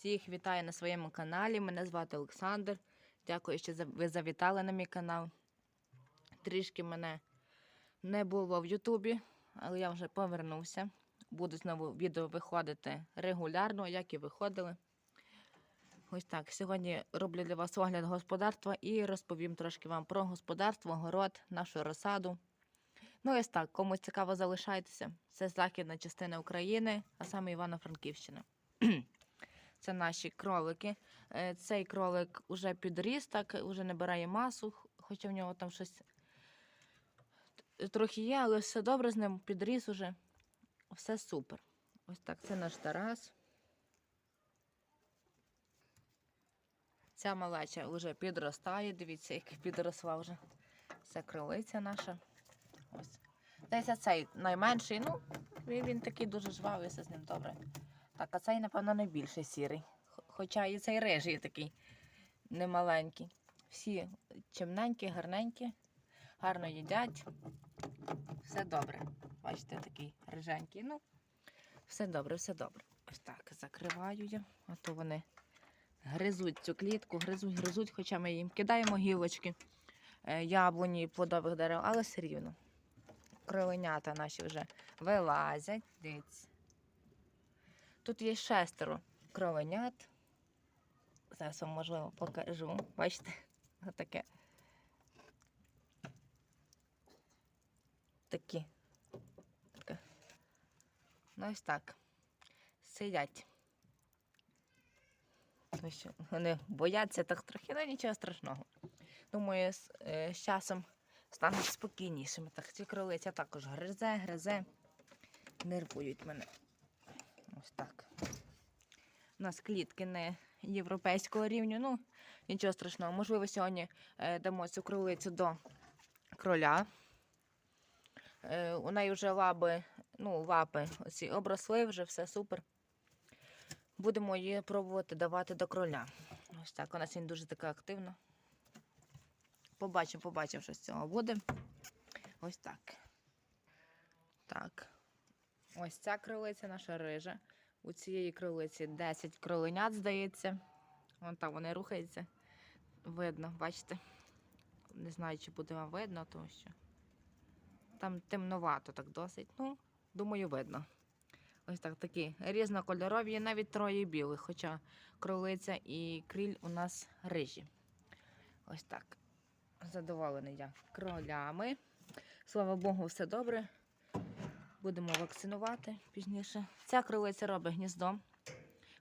Всіх вітаю на своєму каналі. Мене звати Олександр. Дякую, що ви завітали на мій канал. Трішки мене не було в Ютубі, але я вже повернувся. Будуть знову відео виходити регулярно, як і виходили. Ось так. Сьогодні роблю для вас огляд господарства і розповім трошки вам про господарство, город, нашу розсаду. Ну, ось так, кому цікаво, залишайтеся. Це західна частина України, а саме Івано-Франківщина. Це наші кролики. Е, Цей кролик уже підріс, так уже набирає масу, хоча в нього там щось трохи є, але все добре з ним, підріс уже. Все супер. Ось так, це наш Тарас. Ця малеча вже підростає. Дивіться, як підросла вже. Це кролиця наша. Ось. Десь цей найменший, ну, він такий дуже жвавий, все з ним добре. Так, а цей, напевно, найбільший сірий. Хоча і цей рижий такий немаленький. Всі чимненькі, гарненькі, гарно їдять. Все добре. Бачите, такий риженький. Ну, все добре, все добре. Ось так закриваю я, а то вони гризуть цю клітку, гризуть, гризуть, хоча ми їм кидаємо гілочки, е, яблуні, плодових дерев, але все рівно. Кроленята наші вже вилазять. Дивіться. Тут є шестеро кроленят. Зараз вам можливо покажу. Бачите, отаке. Такі. Таке. Ну ось так. Сидять. Що вони бояться так трохи, але нічого страшного. Думаю, з, е, з часом стануть спокійнішими. Так, ці кролиця також гризе, гризе, нервують мене. Ось так. У нас клітки не європейського рівня. Ну, нічого страшного. Можливо, сьогодні е, дамо цю кролицю до кроля. Е, у неї вже лаби, ну, лапи оці обросли, вже все супер. Будемо її пробувати давати до кроля. Ось так, вона сьогодні дуже така активна. Побачимо, побачимо, що з цього буде. Ось так. Так. Ось ця кролиця наша рижа. У цієї кролиці 10 кроленят, здається. Вон там вони рухаються. Видно, бачите? Не знаю, чи буде вам видно, тому що там темновато так досить. Ну, думаю, видно. Ось так такі різнокольорові, є навіть троє білих, хоча кролиця і кріль у нас рижі. Ось так. Задоволений я кролями. Слава Богу, все добре. Будемо вакцинувати пізніше. Ця кролиця робить гніздо.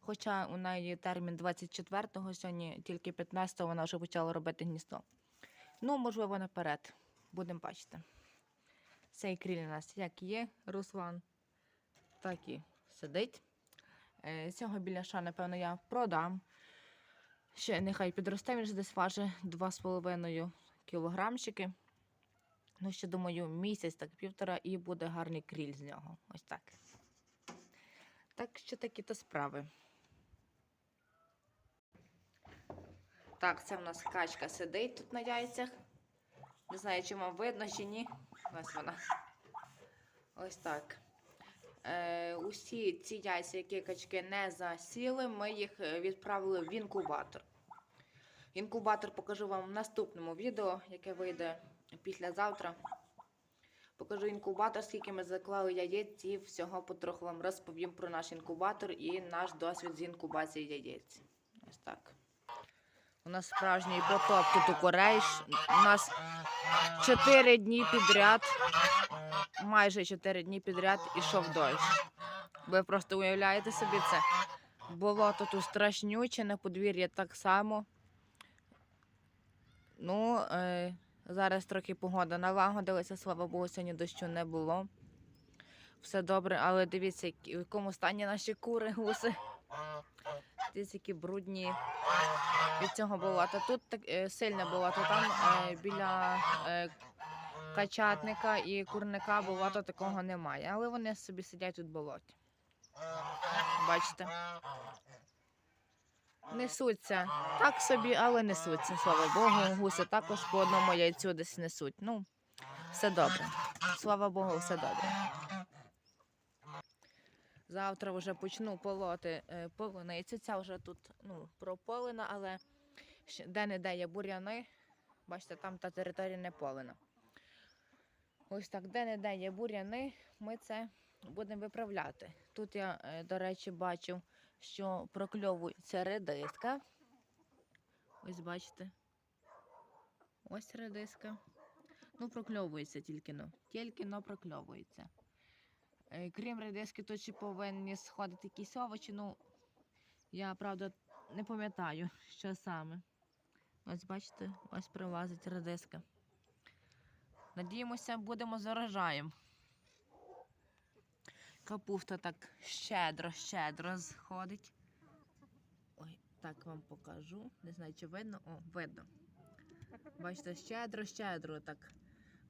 Хоча у неї термін 24-го, сьогодні тільки 15-го вона вже почала робити гніздо. Ну, можливо, наперед. Будемо бачити. Цей кріль у нас як є, Руслан, так і сидить. Е, Цього біляша, напевно, я продам. Ще нехай підросте, він ж десь важить 2,5 кілограмчики. Ну, ще думаю, місяць, так півтора, і буде гарний кріль з нього. Ось так. Так що такі то справи. Так, це в нас качка сидить тут на яйцях. Не знаю, чи вам видно, чи ні. Ось вона. Ось так. Е, усі ці яйця, які качки не засіли, ми їх е, відправили в інкубатор. Інкубатор покажу вам в наступному відео, яке вийде післязавтра. Покажу інкубатор, скільки ми заклали яєць і всього потроху вам розповім про наш інкубатор і наш досвід з інкубації яєць. Ось так. У нас справжній потоп тут у Корейш. У нас 4 дні підряд, майже 4 дні підряд ішов дощ. Ви просто уявляєте собі це? Болото тут страшнюче, на подвір'ї так само. Ну, е, зараз трохи погода налагодилася, слава Богу, сьогодні дощу не було. Все добре, але дивіться, в якому стані наші кури, гуси. Дивіться, які брудні від цього болота. Тут так, е, сильне болото, там е, біля е, качатника і курника болота такого немає. Але вони собі сидять тут болоті. Бачите? Несуться. Так собі, але несуться, слава Богу. Гуси також по одному яйцю десь несуть. Ну, все добре. Слава Богу, все добре. Завтра вже почну полоти е, полуницю. Ця вже тут ну, прополена, але де-не-де є бур'яни. Бачите, там та територія не полена. Ось так, де-не-де є бур'яни, ми це будемо виправляти. Тут я, е, до речі, бачив, що прокльовується редиска. Ось бачите. Ось редиска. Ну, прокльовується тільки но. Тільки но прокльовується. Е, Крім редиски, тут ще повинні сходити якісь овочі. Ну, я правда не пам'ятаю, що саме. Ось бачите, ось прилазить редиска. Надіємося, будемо з урожаєм. Капуста так щедро, щедро сходить. Ой, так вам покажу. Не знаю, чи видно. О, видно. Бачите, щедро, щедро так.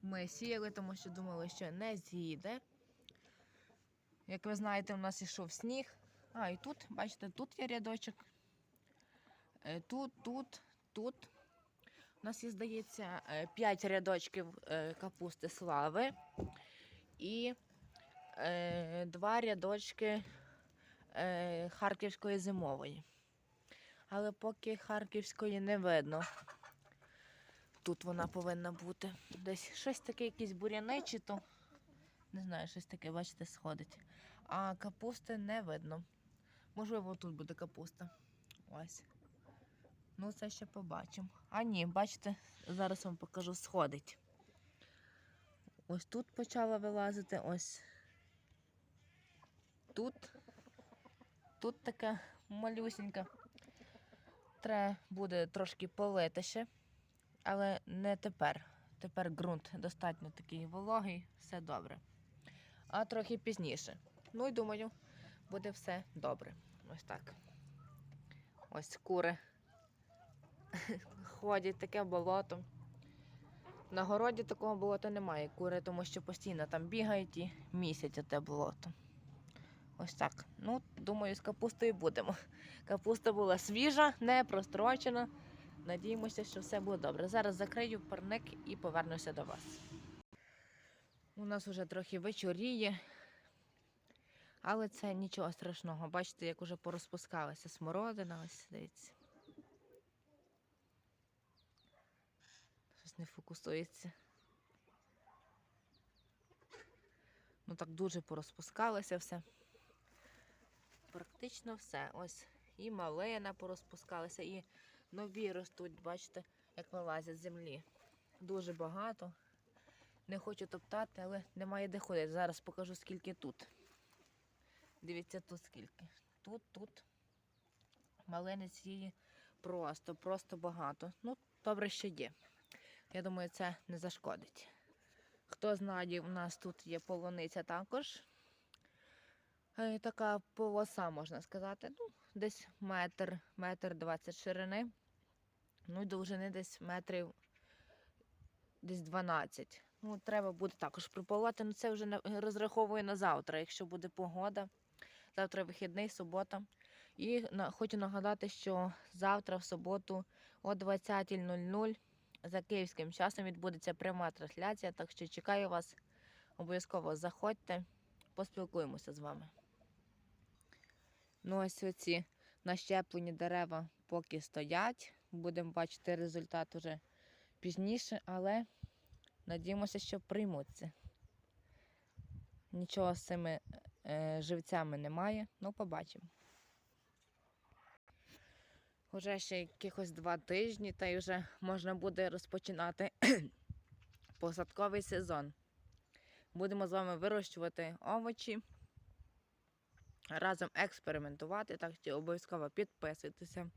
Ми сіяли, тому що думали, що не з'їде. Як ви знаєте, у нас ішов сніг. А, і тут, бачите, тут є рядочок. Е, Тут, тут, тут. У нас є, здається, 5 рядочків е, капусти слави і е, два рядочки е, харківської зимової. Але поки харківської не видно. Тут вона повинна бути. Десь щось таке, якісь буряни чи то. Не знаю, щось таке, бачите, сходить. А капусти не видно. Можливо, тут буде капуста. Ось. Ну, це ще побачимо. А ні, бачите, зараз вам покажу, сходить. Ось тут почала вилазити, ось тут. Тут така малюсенька. Треба буде трошки полити ще, але не тепер. Тепер ґрунт достатньо такий вологий, все добре. А трохи пізніше. Ну і думаю, буде все добре. Ось так. Ось кури ходять таке болото. На городі такого болота немає кури, тому що постійно там бігають і місяць те болото. Ось так. Ну, думаю, з капустою будемо. Капуста була свіжа, не прострочена. Надіємося, що все буде добре. Зараз закрию парник і повернуся до вас. У нас вже трохи вечоріє, але це нічого страшного. Бачите, як уже порозпускалася смородина, ось дивіться. Щось не фокусується. Ну так дуже порозпускалося все. Практично все. Ось і малина порозпускалася, і нові ростуть, бачите, як вилазять з землі. Дуже багато. Не хочу топтати, але немає де ходити. Зараз покажу, скільки тут. Дивіться, тут скільки. Тут, тут. Малини цієї просто, просто багато. Ну, добре, що є. Я думаю, це не зашкодить. Хто знає, у нас тут є полуниця також. Е, Така полоса, можна сказати. Ну, десь метр, метр двадцять ширини. Ну довжини десь метрів десь 12. Ну, треба буде також приполоти. Ну, це вже на- розраховую на завтра, якщо буде погода. Завтра вихідний, субота. І хочу нагадати, що завтра, в суботу, о 20.00 за київським часом відбудеться пряма трансляція. Так що чекаю вас. Обов'язково заходьте, поспілкуємося з вами. Ну, ось оці нащеплені дерева поки стоять. Будемо бачити результат уже пізніше, але надіємося, що приймуться. Нічого з цими е, живцями немає, ну побачимо. Уже ще якихось два тижні, та й вже можна буде розпочинати посадковий сезон. Будемо з вами вирощувати овочі, разом експериментувати, так що обов'язково підписуйтеся,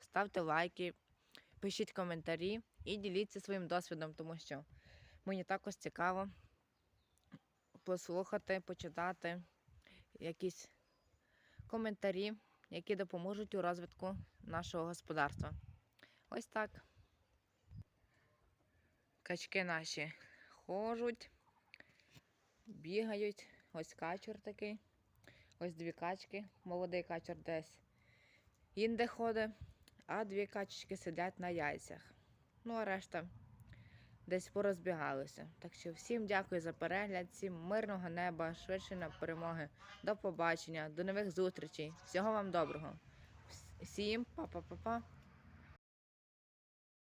ставте лайки, пишіть коментарі і діліться своїм досвідом, тому що мені також цікаво послухати, почитати якісь коментарі, які допоможуть у розвитку нашого господарства. Ось так. Качки наші хожуть, бігають. Ось качур такий. Ось дві качки. Молодий качур десь інде ходить, а дві качечки сидять на яйцях. Ну, а решта десь порозбігалися. Так що всім дякую за перегляд, всім мирного неба, швидше на перемоги. До побачення, до нових зустрічей. Всього вам доброго. Всім па-па-па-па.